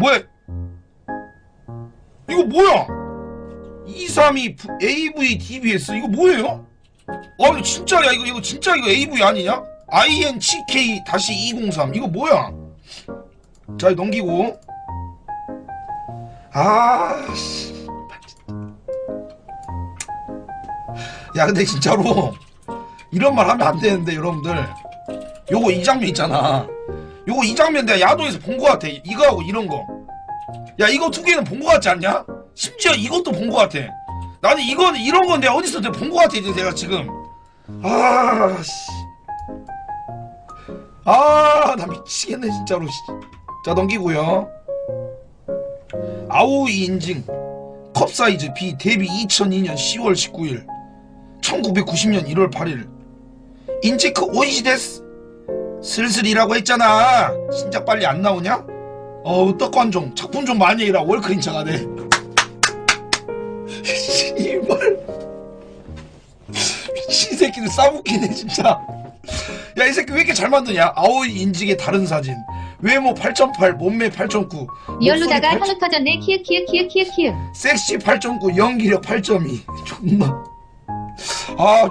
뭐야? 이거 뭐야? 232 AV DBS 이거 뭐예요? 아 이거 진짜야 이거 이거 진짜 이거 AV 아니냐? INCK 다시 203 이거 뭐야? 자 넘기고 아 씨 야 근데 진짜로 이런 말 하면 안 되는데 여러분들 요거 이 장면 있잖아 요거 이 장면 내가 야도에서 본 거 같아. 이거하고 이런 거야 이거 두 개는 본 거 같지 않냐? 심지어 이것도 본 거 같아. 나는 이건 이런 건 내가 어디서 내가 본 거 같아 이제 내가 지금. 아씨. 아 나 미치겠네 진짜로 씨. 자 넘기고요. 아오이 인증. 컵 사이즈 B 데뷔 2002년 10월 19일 1990년 1월 8일. 인체크 오이시 데스 슬슬 일하고 했잖아. 진짜 빨리 안 나오냐? 어우 떡관종. 작품 좀 많이 해라. 월크인 차가네. 씨발. 미친 새끼들 싸붙기네 진짜. 야 이 새끼 왜 이렇게 잘 만드냐? 아오이 인증의 다른 사진. 외모 8.8 몸매 8.9 리얼로다가 현우 터졌네. 키읔 키읔 키읔 키읔 키읔. 섹시 8.9 연기력 8.2 존나. 아